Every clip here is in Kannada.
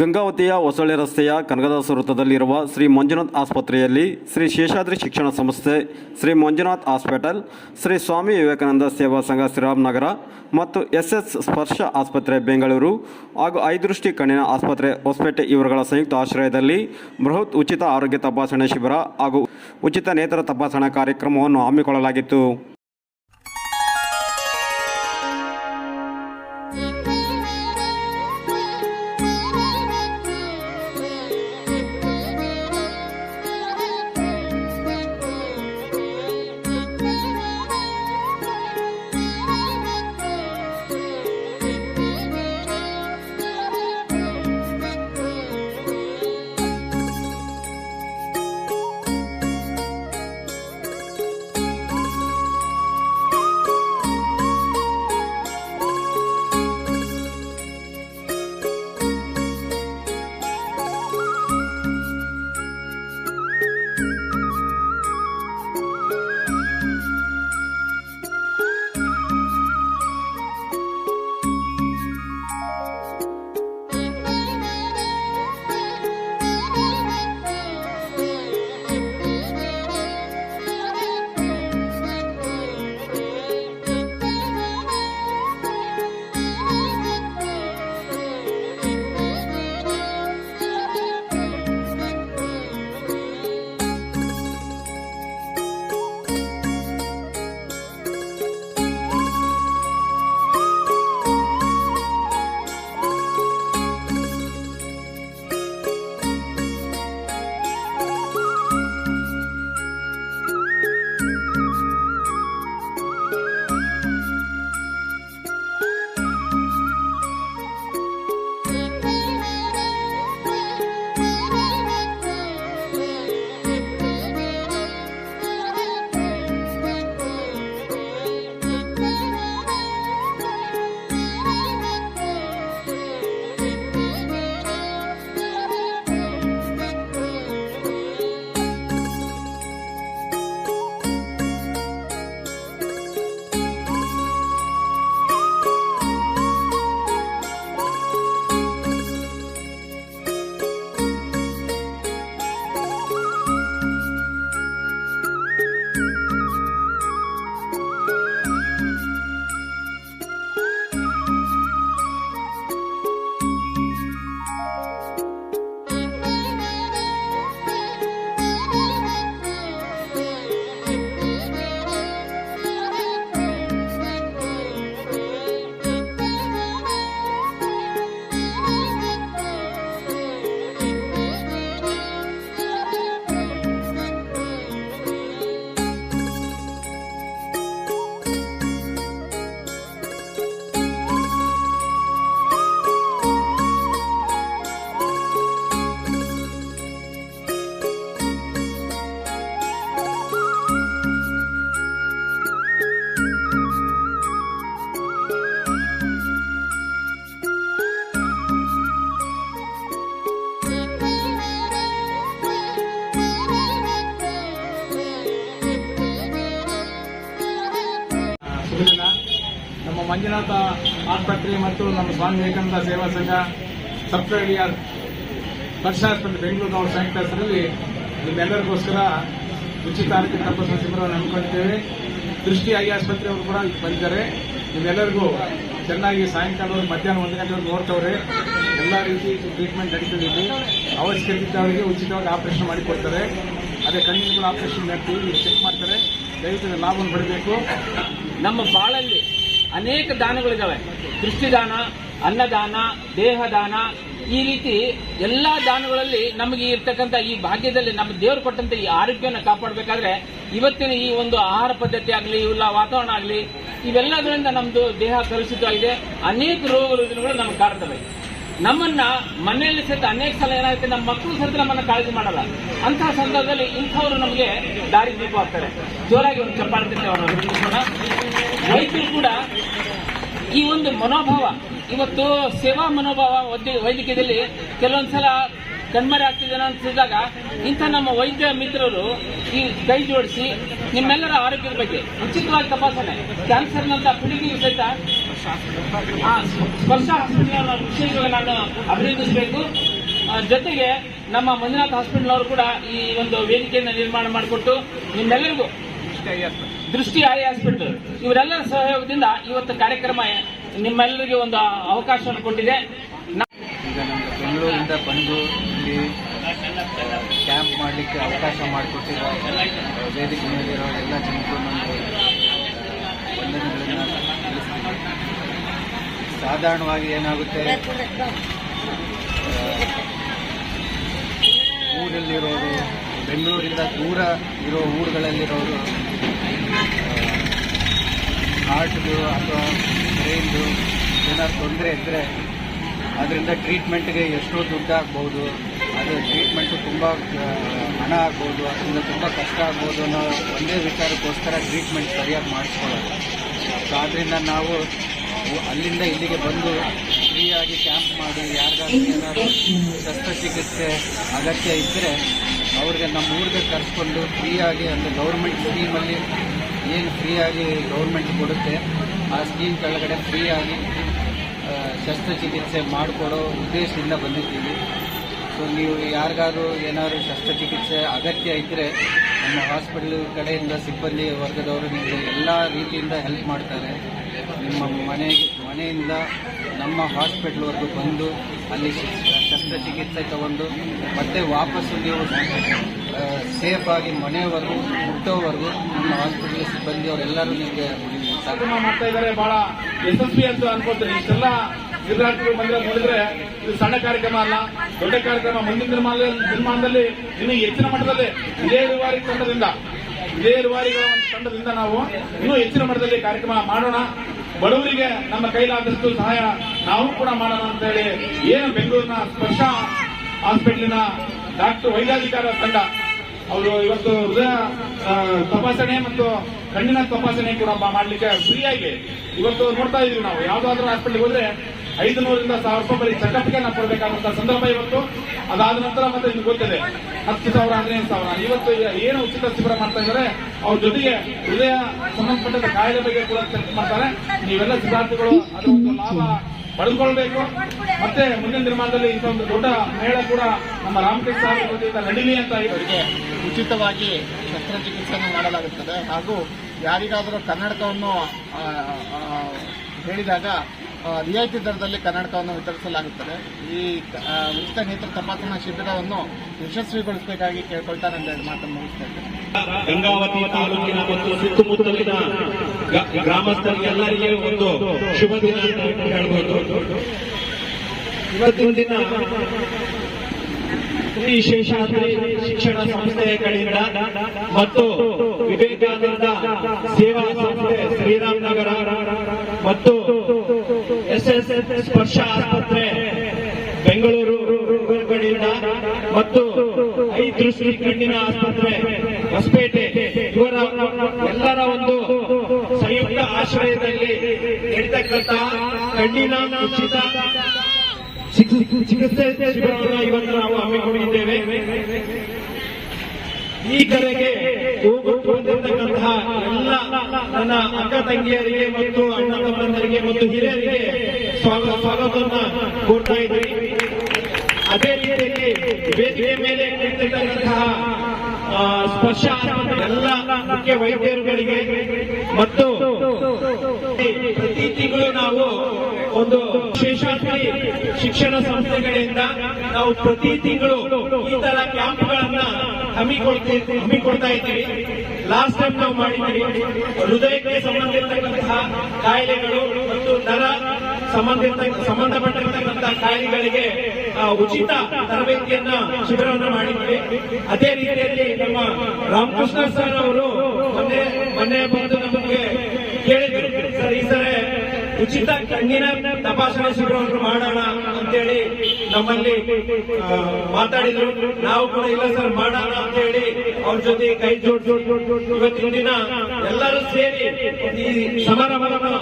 ಗಂಗಾವತಿಯ ಹೊಸಳ್ಳಿ ರಸ್ತೆಯ ಕನಕದಾಸ ವೃತ್ತದಲ್ಲಿರುವ ಶ್ರೀ ಮಂಜುನಾಥ್ ಆಸ್ಪತ್ರೆಯಲ್ಲಿ ಶ್ರೀ ಶೇಷಾದ್ರಿ ಶಿಕ್ಷಣ ಸಂಸ್ಥೆ, ಶ್ರೀ ಮಂಜುನಾಥ್ ಹಾಸ್ಪಿಟಲ್, ಶ್ರೀ ಸ್ವಾಮಿ ವಿವೇಕಾನಂದ ಸೇವಾ ಸಂಘ ಶ್ರೀರಾಮನಗರ ಮತ್ತು ಎಸ್ ಎಸ್ ಸ್ಪರ್ಶ ಆಸ್ಪತ್ರೆ ಬೆಂಗಳೂರು ಹಾಗೂ ಐದೃಷ್ಟಿ ಕಣ್ಣಿನ ಆಸ್ಪತ್ರೆ ಹೊಸಪೇಟೆ ಇವರುಗಳ ಸಂಯುಕ್ತ ಆಶ್ರಯದಲ್ಲಿ ಬೃಹತ್ ಉಚಿತ ಆರೋಗ್ಯ ತಪಾಸಣೆ ಶಿಬಿರ ಹಾಗೂ ಉಚಿತ ನೇತ್ರ ತಪಾಸಣಾ ಕಾರ್ಯಕ್ರಮವನ್ನು ಹಮ್ಮಿಕೊಳ್ಳಲಾಗಿತ್ತು. ಆಸ್ಪತ್ರೆ ಮತ್ತು ನಮ್ಮ ಸ್ವಾಮಿ ವಿವೇಕಾನಂದ ಸೇವಾ ಸಂಘ ಸಪ್ತಗಿರಿಯ ಪಕ್ಷಾಸ್ಪತ್ರೆ ಆಸ್ಪತ್ರೆ ನಾವು ಸಂಯುಕ್ತ ಹೆಸರಲ್ಲಿ ನಿಮ್ಮೆಲ್ಲರಿಗೋಸ್ಕರ ಉಚಿತ ಆರೋಗ್ಯ ತಪಾಸಣಾ ಶಿಬಿರವನ್ನು ಹಮ್ಮಿಕೊಂಡಿದ್ದೇವೆ. ದೃಷ್ಟಿ ಆಸ್ಪತ್ರೆ ಅವರು ಕೂಡ ಬಂದಿದ್ದಾರೆ. ನಿಮ್ಮೆಲ್ಲರಿಗೂ ಚೆನ್ನಾಗಿ ಸಾಯಂಕಾಲ ಮಧ್ಯಾಹ್ನ ಒಂದು ಗಂಟೆವರೆಗೆ ನೋಡ್ತವ್ರೆ ಎಲ್ಲ ರೀತಿ ಟ್ರೀಟ್ಮೆಂಟ್ ನಡೀತದೆ ಇಲ್ಲಿ. ಅವಶ್ಯಕತೆ ಇದ್ದವರಿಗೆ ಉಚಿತವಾಗಿ ಆಪರೇಷನ್ ಮಾಡಿಕೊಡ್ತಾರೆ. ಅದೇ ಕಣ್ಣಿನ ಆಪರೇಷನ್ ಮಾಡ್ತೀವಿ ಚೆಕ್ ಮಾಡ್ತಾರೆ. ದಯವಿಟ್ಟು ಲಾಭವನ್ನು ಪಡಿಬೇಕು. ನಮ್ಮ ಬಾಳಲ್ಲಿ ಅನೇಕ ದಾನಗಳಿದಾವೆ. ದೃಷ್ಟಿದಾನ, ಅನ್ನದಾನ, ದೇಹದಾನ, ಈ ರೀತಿ ಎಲ್ಲಾ ದಾನಗಳಲ್ಲಿ ನಮಗೆ ಇರ್ತಕ್ಕಂಥ ಈ ಭಾಗ್ಯದಲ್ಲಿ ನಮ್ಮ ದೇವರು ಕೊಟ್ಟಂತ ಈ ಆರೋಗ್ಯವನ್ನು ಕಾಪಾಡಬೇಕಾದ್ರೆ ಇವತ್ತಿನ ಈ ಒಂದು ಆಹಾರ ಪದ್ಧತಿ ಆಗಲಿ, ಇಲ್ಲ ವಾತಾವರಣ ಆಗಲಿ, ಇವೆಲ್ಲದರಿಂದ ನಮ್ಮದು ದೇಹ ಕಲುಷಿತವಾಗಿದೆ. ಅನೇಕ ರೋಗಗಳು ನಮ್ಗೆ ಕಾಡ್ತವೆ ನಮ್ಮನ್ನ ಮನೆಯಲ್ಲಿ ಸಹಿತ ಅನೇಕ ಸಲ ಏನಾಗುತ್ತೆ, ನಮ್ಮ ಮಕ್ಕಳು ಸಹಿತ ನಮ್ಮನ್ನ ಕಾಳಜಿ ಮಾಡಲ್ಲ ಅಂತಹ ಸಂದರ್ಭದಲ್ಲಿ ಇಂಥವರು ನಮಗೆ ದಾರಿ ದೀಪ ಆಗ್ತಾರೆ ಜೋರಾಗಿ ಒಂದು ಚಪ್ಪಾಳೆ ಅವರು ಅಭಿನಂದಿಸೋಣ. ವೈದ್ಯರು ಕೂಡ ಈ ಒಂದು ಮನೋಭಾವ, ಇವತ್ತು ಸೇವಾ ಮನೋಭಾವ ವೈದ್ಯ- ವೈದ್ಯಕೀಯದಲ್ಲಿ ಕೆಲವೊಂದ್ಸಲ ಕಣ್ಮರೆ ಆಗ್ತಿದೆ ಅನ್ಸಿದಾಗ ಇಂಥ ನಮ್ಮ ವೈದ್ಯ ಮಿತ್ರರು ಈ ಕೈ ಜೋಡಿಸಿ ನಿಮ್ಮೆಲ್ಲರ ಆರೋಗ್ಯದ ಬಗ್ಗೆ ಉಚಿತವಾಗಿ ತಪಾಸಣೆ ಕ್ಯಾನ್ಸರ್ನಂತ ಪೀಳಿಗೆಗೆ ಸಹಿತ ಸ್ಪರ್ಶ ಹಾಸ್ಪಿಟಲ್ ವಿಷಯಗಳು ನಾನು ಅಭಿನಂದಿಸಬೇಕು. ಜೊತೆಗೆ ನಮ್ಮ ಮಂಜುನಾಥ್ ಹಾಸ್ಪಿಟಲ್ ಅವರು ಕೂಡ ಈ ಒಂದು ವೇದಿಕೆಯನ್ನು ನಿರ್ಮಾಣ ಮಾಡಿಕೊಟ್ಟು ನಿಮ್ಮೆಲ್ಲರಿಗೂ ದೃಷ್ಟಿ ಐ ಹಾಸ್ಪಿಟಲ್, ಇವರೆಲ್ಲರ ಸಹಯೋಗದಿಂದ ಇವತ್ತು ಕಾರ್ಯಕ್ರಮ ನಿಮ್ಮೆಲ್ಲರಿಗೆ ಒಂದು ಅವಕಾಶವನ್ನು ಕೊಟ್ಟಿದೆ. ಬೆಂಗಳೂರಿಂದ ಬಂದು ಕ್ಯಾಂಪ್ ಮಾಡಲಿಕ್ಕೆ ಅವಕಾಶ ಮಾಡಿಕೊಟ್ಟಿರೋ ವೇದಿಕೆ ಮೇಲಿರೋ ಎಲ್ಲ ಜನರು ನಮಗೆ ವಂದನೆಗಳನ್ನು ತಿಳಿಸ್ತೀನಿ ಸಾಧಾರಣವಾಗಿ ಏನಾಗುತ್ತೆ? ಊರಲ್ಲಿರೋರು, ಬೆಂಗಳೂರಿಂದ ದೂರ ಇರೋ ಊರುಗಳಲ್ಲಿರೋರು ಹಾರ್ಟ್ದು ಅಥವಾ ಬ್ರೈನ್ದು ಏನಾದ್ರು ತೊಂದರೆ ಇದ್ದರೆ ಅದರಿಂದ ಟ್ರೀಟ್ಮೆಂಟ್ಗೆ ಎಷ್ಟೋ ದುಡ್ಡು ಆಗ್ಬೋದು. ಅದು ಟ್ರೀಟ್ಮೆಂಟು ತುಂಬ ಹಣ ಆಗ್ಬೋದು, ಅದರಿಂದ ತುಂಬ ಕಷ್ಟ ಆಗ್ಬೋದು ಅನ್ನೋ ಒಂದೇ ವಿಚಾರಕ್ಕೋಸ್ಕರ ಟ್ರೀಟ್ಮೆಂಟ್ ಸರಿಯಾಗಿ ಮಾಡಿಸ್ಕೊಳ್ಳೋದು ಸೊ ಆದ್ದರಿಂದ ನಾವು ಅಲ್ಲಿಂದ ಇಲ್ಲಿಗೆ ಬಂದು ಫ್ರೀಯಾಗಿ ಕ್ಯಾಂಪ್ ಮಾಡಿ, ಯಾರಿಗಾದ್ರೂ ಏನಾದರೂ ಶಸ್ತ್ರಚಿಕಿತ್ಸೆ ಅಗತ್ಯ ಇದ್ದರೆ ಅವ್ರಿಗೆ ನಮ್ಮ ಊರಿಗೆ ಕರೆಸ್ಕೊಂಡು ಫ್ರೀಯಾಗಿ ಅಂದರೆ ಗೌರ್ಮೆಂಟ್ ಸ್ಕೀಮಲ್ಲಿ ಏನು ಫ್ರೀಯಾಗಿ ಗೌರ್ಮೆಂಟ್ ಕೊಡುತ್ತೆ, ಆ ಸ್ಕೀಮ್ ಕೆಳಗಡೆ ಫ್ರೀಯಾಗಿ ಶಸ್ತ್ರಚಿಕಿತ್ಸೆ ಮಾಡಿಕೊಡೋ ಉದ್ದೇಶದಿಂದ ಬಂದಿದ್ದೀವಿ. ಸೊ, ನೀವು ಯಾರಿಗಾದ್ರೂ ಏನಾದರೂ ಶಸ್ತ್ರಚಿಕಿತ್ಸೆ ಅಗತ್ಯ ಇದ್ದರೆ ನಮ್ಮ ಹಾಸ್ಪಿಟಲ್ ಕಡೆಯಿಂದ, ಸಿಬ್ಬಂದಿ ವರ್ಗದವರು ನಿಮಗೆ ಎಲ್ಲ ರೀತಿಯಿಂದ ಹೆಲ್ಪ್ ಮಾಡ್ತಾರೆ. ನಿಮ್ಮ ಮನೆ, ಮನೆಯಿಂದ ನಮ್ಮ ಹಾಸ್ಪಿಟ್ಲ್ವರೆಗೂ ಬಂದು ಅಲ್ಲಿ ಶಸ್ತ್ರಚಿಕಿತ್ಸೆ ತಗೊಂಡು ಮತ್ತೆ ವಾಪಸ್ಸು ನೀವು ಸೇಫಾಗಿ ಮನೆಯವರೆಗೂ ಹುಟ್ಟೋವರೆಗೂ ನಮ್ಮ ಹಾಸ್ಪಿಟಲ್ ಸಿಬ್ಬಂದಿಯವರೆಲ್ಲರೂ ನಿಮಗೆ ಕಾರ್ಯಕ್ರಮ ಮಾಡ್ತಾ ಇದ್ದಾರೆ ಬಹಳ ಯಶಸ್ವಿ ಅಂತ ಅನ್ಕೋತೀನಿ ಇಷ್ಟೆಲ್ಲ ವಿದ್ಯಾರ್ಥಿಗಳು ಮಂದಿರ ನೋಡಿದ್ರೆ ಇದು ಸಣ್ಣ ಕಾರ್ಯಕ್ರಮ ಅಲ್ಲ, ದೊಡ್ಡ ಕಾರ್ಯಕ್ರಮ. ಮುಂದಿನ ನಿರ್ಮಾಣ ನಿರ್ಮಾಣದಲ್ಲಿ ಇನ್ನು ಹೆಚ್ಚಿನ ಮಟ್ಟದಲ್ಲಿ ಇದೇ ರೂವಾರಿ ತಂಡದಿಂದ, ಇದೇ ರೂವಾರಿಗಳ ತಂಡದಿಂದ ನಾವು ಇನ್ನೂ ಹೆಚ್ಚಿನ ಮಟ್ಟದಲ್ಲಿ ಕಾರ್ಯಕ್ರಮ ಮಾಡೋಣ. ಬಡವರಿಗೆ ನಮ್ಮ ಕೈಲಾದಷ್ಟು ಸಹಾಯ ನಾವು ಕೂಡ ಮಾಡೋಣ ಅಂತ ಹೇಳಿ ಏನು ಬೆಂಗಳೂರಿನ ಸ್ಪರ್ಶ ಹಾಸ್ಪಿಟಲಿನ ಡಾಕ್ಟರ್ ವೈದ್ಯಾಧಿಕಾರ ತಂಡ, ಅವರು ಇವತ್ತು ಹೃದಯ ತಪಾಸಣೆ ಮತ್ತು ಕಣ್ಣಿನ ತಪಾಸಣೆ ಕೂಡ ಮಾಡ್ಲಿಕ್ಕೆ ಫ್ರೀಯಾಗಿ ಇವತ್ತು ನೋಡ್ತಾ ಇದೀವಿ ನಾವು. ಯಾವ್ದಾದ್ರೂ ಹಾಸ್ಪಿಟಲ್ಗೆ ಹೋದ್ರೆ ಐದು ನೂರಿಂದ ಸಾವಿರ ರೂಪಾಯಿ ಬರೀ ಚೆಕಪ್ಗೆ ನಾವು ಸಂದರ್ಭ ಇವತ್ತು. ಅದಾದ ನಂತರ ಮತ್ತೆ ನಿಮ್ಗೆ ಗೊತ್ತಿದೆ, ಹತ್ತು ಸಾವಿರ, ಹದಿನೈದು ಸಾವಿರ. ಇವತ್ತು ಏನು ಉಚಿತ ಶಿಬಿರ ಮಾಡ್ತಾ ಇದ್ದಾರೆ, ಅವ್ರ ಜೊತೆಗೆ ಹೃದಯ ಸಂಬಂಧಪಟ್ಟ ಕಾಯಿಲೆ ಬಗ್ಗೆ ಕೂಡ ಮಾಡ್ತಾರೆ. ನೀವೆಲ್ಲ ಸಿದ್ಧಾರ್ಥಿಗಳು ಅದರ ಒಂದು ಲಾಭ ಪಡೆದುಕೊಳ್ಬೇಕು. ಮತ್ತೆ ಮುಂದಿನ ನಿರ್ಮಾಣದಲ್ಲಿ ಇಂಥ ಒಂದು ದೊಡ್ಡ ಮೇಳ ಕೂಡ ನಮ್ಮ ರಾಮಕೃಷ್ಣ ವತಿಯಿಂದ ನಡೀಲಿ ಅಂತ ಇವರಿಗೆ ಉಚಿತವಾಗಿ ಶಸ್ತ್ರಚಿಕಿತ್ಸೆಯನ್ನು ಮಾಡಲಾಗುತ್ತದೆ. ಹಾಗೂ ಯಾರಿಗಾದರೂ ಕನ್ನಡಕವನ್ನು ಹೇಳಿದಾಗ ರಿಯಾಯಿತಿ ದರದಲ್ಲಿ ಕನ್ನಡಕವನ್ನು ವಿತರಿಸಲಾಗುತ್ತದೆ. ಈ ಉಚಿತ ನೇತ್ರ ತಪಾಸಣಾ ಶಿಬಿರವನ್ನು ಯಶಸ್ವಿಗೊಳಿಸಬೇಕಾಗಿ ಕೇಳ್ಕೊಳ್ತಾರೆ ಅಂತ ಎರಡು ಮಾತನ್ನು ಮುಗಿಸ್ತಾ ಗಂಗಾವತಿ ತಾಲೂಕಿನ ಮತ್ತು ಸುತ್ತಮುತ್ತಲಿನ ಗ್ರಾಮಸ್ಥರಿಗೆಲ್ಲರಿಗೆ ಒಂದು ಶುಭ ದಿನ ಅಂತ ಹೇಳ್ಬೋದು. ಇವತ್ತಿನ ದಿನ ಶ್ರೀ ಶೇಷಾದ್ರಿ ಶಿಕ್ಷಣ ಸಂಸ್ಥೆಯ ಕಡೆಯಿಂದ ಮತ್ತು ವಿವೇಕಾನಂದ ಸೇವಾ ಸಂಸ್ಥೆ ಶ್ರೀರಾಮ್ ನಗರ ಮತ್ತು ಎಸ್ ಎಸ್ ಸ್ಪರ್ಶ ಆಸ್ಪತ್ರೆ ಬೆಂಗಳೂರು ಮತ್ತು ಐ ದೃಷ್ಟಿ ಕಣ್ಣಿನ ಆಸ್ಪತ್ರೆ, ಹೊಸಪೇಟೆ ಇವರ ಎಲ್ಲರ ಒಂದು ಸಂಯುಕ್ತ ಆಶ್ರಯದಲ್ಲಿ ನಡೀತಕ್ಕಂಥ ಕಣ್ಣಿನ ಉಚಿತ ಚಿಕಿತ್ಸೆ ಶಿಬಿರವನ್ನು ಇವತ್ತು ನಾವು ಹಮ್ಮಿಕೊಂಡಿದ್ದೇವೆ. ಈ ಕಡೆಗೆ ಹೋಗುತ್ತಾ ಬಂದಿರತಕ್ಕಂತಹ ಎಲ್ಲ ನನ್ನ ಅಕ್ಕ ತಂಗಿಯರಿಗೆ ಮತ್ತು ಅಣ್ಣ ತಮ್ಮಂದರಿಗೆ ಮತ್ತು ಹಿರಿಯರಿಗೆ ಸ್ವಾಗತವನ್ನು ಕೋರ್ತಾ ಇದ್ದೀವಿ ಅದೇ ರೀತಿಯಲ್ಲಿ ವೇದಿಕೆ ಮೇಲೆ ಕುಳಿತಿರ್ತಕ್ಕಂತಹ ಸ್ಪರ್ಶ ಎಲ್ಲ ಮುಖ್ಯ ವೈದ್ಯರುಗಳಿಗೆ ಮತ್ತು ಪ್ರತಿ ತಿಂಗಳು ನಾವು ಒಂದು ಶೇಷಾದ್ರಿ ಶಿಕ್ಷಣ ಸಂಸ್ಥೆಗಳಿಂದ ನಾವು ಪ್ರತಿ ತಿಂಗಳು ಈ ತರ ಕ್ಯಾಂಪ್ಗಳನ್ನ ಹಮ್ಮಿಕೊಳ್ತೀವಿ ಹಮ್ಮಿಕೊಳ್ತಾ ಇದ್ದೀವಿ. ಲಾಸ್ಟ್ ಟೈಮ್ ನಾವು ಮಾಡಿದ್ದೀವಿ ಹೃದಯಕ್ಕೆ ಸಂಬಂಧಿರ್ತಕ್ಕಂತಹ ಕಾಯಿಲೆಗಳು ಮತ್ತು ನರ ಸಂಬಂಧಿತ ಸಂಬಂಧಪಟ್ಟಿರ್ತಕ್ಕಂತಹ ಕಾಯಿಲೆಗಳಿಗೆ ಉಚಿತ ತರಬೇತಿಯನ್ನ ಶಿಬಿರವನ್ನು ಮಾಡಿದ್ವಿ. ಅದೇ ರೀತಿಯಲ್ಲಿ ನಮ್ಮ ರಾಮಕೃಷ್ಣ ಸರ್ ಅವರು ಮೊನ್ನೆ ಮೊನ್ನೆ ಬಂದು ನಮಗೆ ಕೇಳಿದ್ರು ಉಚಿತ ಕಣ್ಣಿನ ತಪಾಸಣೆ ಶಿಬಿರವನ್ನು ಮಾಡೋಣ ಅಂತೇಳಿ ನಮ್ಮಲ್ಲಿ ಮಾತಾಡಿದ್ರು. ನಾವು ಕೂಡ ಇಲ್ಲ ಸರ್ ಮಾಡೋಣ ಅಂತೇಳಿ ಅವ್ರ ಜೊತೆ ಕೈ ಜೋಡಿಸಿ. ಇವತ್ತಿನ ದಿನ ಎಲ್ಲರೂ ಸೇರಿ ಈ ಸಮಾರಂಭವನ್ನು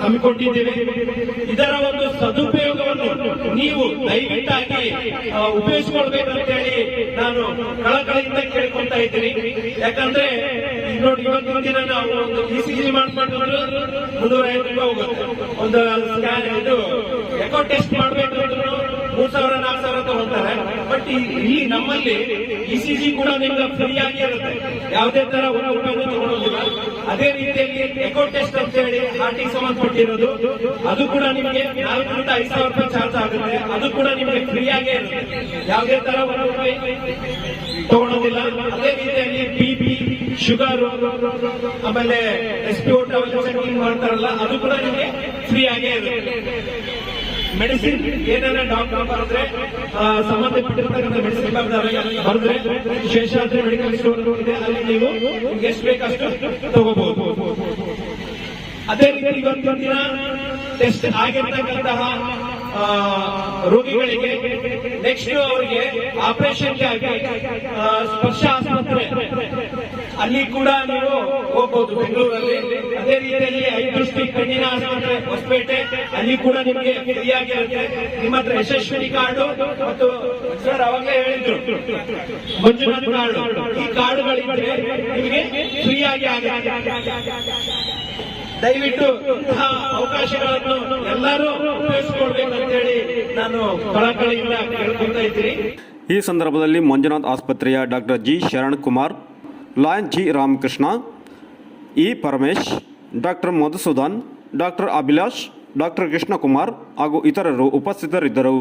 ಹಮ್ಮಿಕೊಂಡಿದ್ದೇವೆ. ಇದರ ಒಂದು ಸದುಪಯೋಗವನ್ನು ನೀವು ದಯವಿಟ್ಟಾಗಿ ಆ, ಉಪಯೋಗಿಸಿಕೊಳ್ಬೇಕಂತೇಳಿ ನಾನು ಕಳಕಳಿಯಿಂದ ಕೇಳಿಕೊಳ್ತಾ ಇದ್ದೀನಿ. ಯಾಕಂದ್ರೆ ಇವತ್ತು ಇವತ್ತಿನ ದಿನ ನಾವು ಒಂದು ಇ ಸಿ ಜಿ ಮಾಡ್ಕೊಂಡ್ರೆ ಮುನ್ನೂರ ಐವತ್ತು ರೂಪಾಯಿ ಹೋಗುತ್ತೆ ಒಂದು ಸ್ಕ್ಯಾನ್ ಇದು ಎಕೋ ಟೆಸ್ಟ್ ಮಾಡ್ಬೇಕು ಮೂರ್ ಸಾವಿರ, ನಾಲ್ಕು ಸಾವಿರ ತಗೊಳ್ತಾರೆ. ಬಟ್ ಇಲ್ಲಿ ನಮ್ಮಲ್ಲಿ ಇ ಸಿ ಜಿ ಕೂಡ ನಿಮ್ಗೆ ಫ್ರೀ ಆಗಿ ಇರುತ್ತೆ. ಯಾವುದೇ ತರ ಒಂದು ರೂಪಾಯಿ ತಗೊಳ್ಳೋದಿಲ್ಲ ಅದೇ ರೀತಿಯಲ್ಲಿ ಎಕೋ ಟೆಸ್ಟ್ ಅಂತ ಹೇಳಿ ಆರ್ ಟಿ ಸಂಬಂಧಪಟ್ಟಿರೋದು ಅದು ಕೂಡ ನಿಮಗೆ ನಾಲ್ಕರಿಂದ ಐದು ಸಾವಿರ ರೂಪಾಯಿ ಚಾರ್ಜ್ ಆಗುತ್ತೆ. ಅದು ಕೂಡ ನಿಮಗೆ ಫ್ರೀ ಆಗೇ ಇರುತ್ತೆ. ಯಾವುದೇ ತರ ಒಂದು ರೂಪಾಯಿ ತಗೊಳ್ಳೋದಿಲ್ಲ ಅದೇ ರೀತಿಯಲ್ಲಿ ಶುಗರ್, ಆಮೇಲೆ ಎಸ್ ಪಿ ಓಟ್ ಮಾಡ್ತಾರಲ್ಲ, ಅದು ಕೂಡ ನಿಮಗೆ ಫ್ರೀ ಆಗೇ ಇರುತ್ತೆ. ಮೆಡಿಸಿನ್ ಏನಾರ ಡಾಕ್ಟರ್ ಬರೆದ್ರೆ ಸಂಬಂಧಪಟ್ಟಿರ್ತಕ್ಕಂಥ ಮೆಡಿಸಿನ್ ಬರೆದ್ರೆ ಶೇಷಾದ್ರಿ ಮೆಡಿಕಲ್ ಸ್ಟೋರ್ ಇದೆ, ಅಲ್ಲಿ ನೀವು ಎಷ್ಟು ಬೇಕಷ್ಟು ತಗೋಬಹುದು. ಅದೇ ರೀತಿ ಇವತ್ತಿನ ದಿನ ಟೆಸ್ಟ್ ಆಗಿರ್ತಕ್ಕಂತಹ ರೋಗಿಗಳಿಗೆ ನೆಕ್ಸ್ಟ್ ಅವರಿಗೆ ಆಪರೇಷನ್ಗೆ ಆಗಿ ಸ್ಪರ್ಶ ಆಸ್ಪತ್ರೆ ಅಲ್ಲಿ ಕೂಡ ನೀವು ಹೋಗ್ಬೋದು ಬೆಂಗಳೂರಲ್ಲಿ. ಅದೇ ರೀತಿಯಲ್ಲಿ ಐದೃಷ್ಟಿ ಕಣ್ಣಿನ ಆಸ್ಪತ್ರೆ, ಹೊಸಪೇಟೆ, ಅಲ್ಲಿ ಕೂಡ ನಿಮಗೆ ಫ್ರೀಯಾಗಿರುತ್ತೆ. ನಿಮ್ಮ ಹತ್ರ ಯಶಸ್ವಿನಿ ಕಾರ್ಡು ಮತ್ತು ಸರ್ ಅವಾಗಲೇ ಹೇಳಿದ್ರು. ಮಂಜುನಾಥ್ ಕಾರ್ಡು. ಈ ಕಾರ್ಡುಗಳಿದ್ರೆ ನಿಮಗೆ ಫ್ರೀಯಾಗಿ ಆಗುತ್ತೆ. ದಯವಿಟ್ಟು ಅವಕಾಶಗಳನ್ನು ಎಲ್ಲರೂ ಉಪಯೋಗಿಸಿಕೊಳ್ಬೇಕಂತೇಳಿ ನಾನು ಕಳಕಳಿಯಿಂದ ಕೇಳ್ಕೊಳ್ತಾ ಇದ್ದೀನಿ. ಈ ಸಂದರ್ಭದಲ್ಲಿ ಮಂಜುನಾಥ್ ಆಸ್ಪತ್ರೆಯ doctor G. Sharan Kumar lion G Ramakrishna E Paramesh doctor Madhusudan doctor Abhilash doctor Krishnakumar ಹಾಗೂ ಇತರರು ಉಪಸ್ಥಿತರಿದ್ದರು.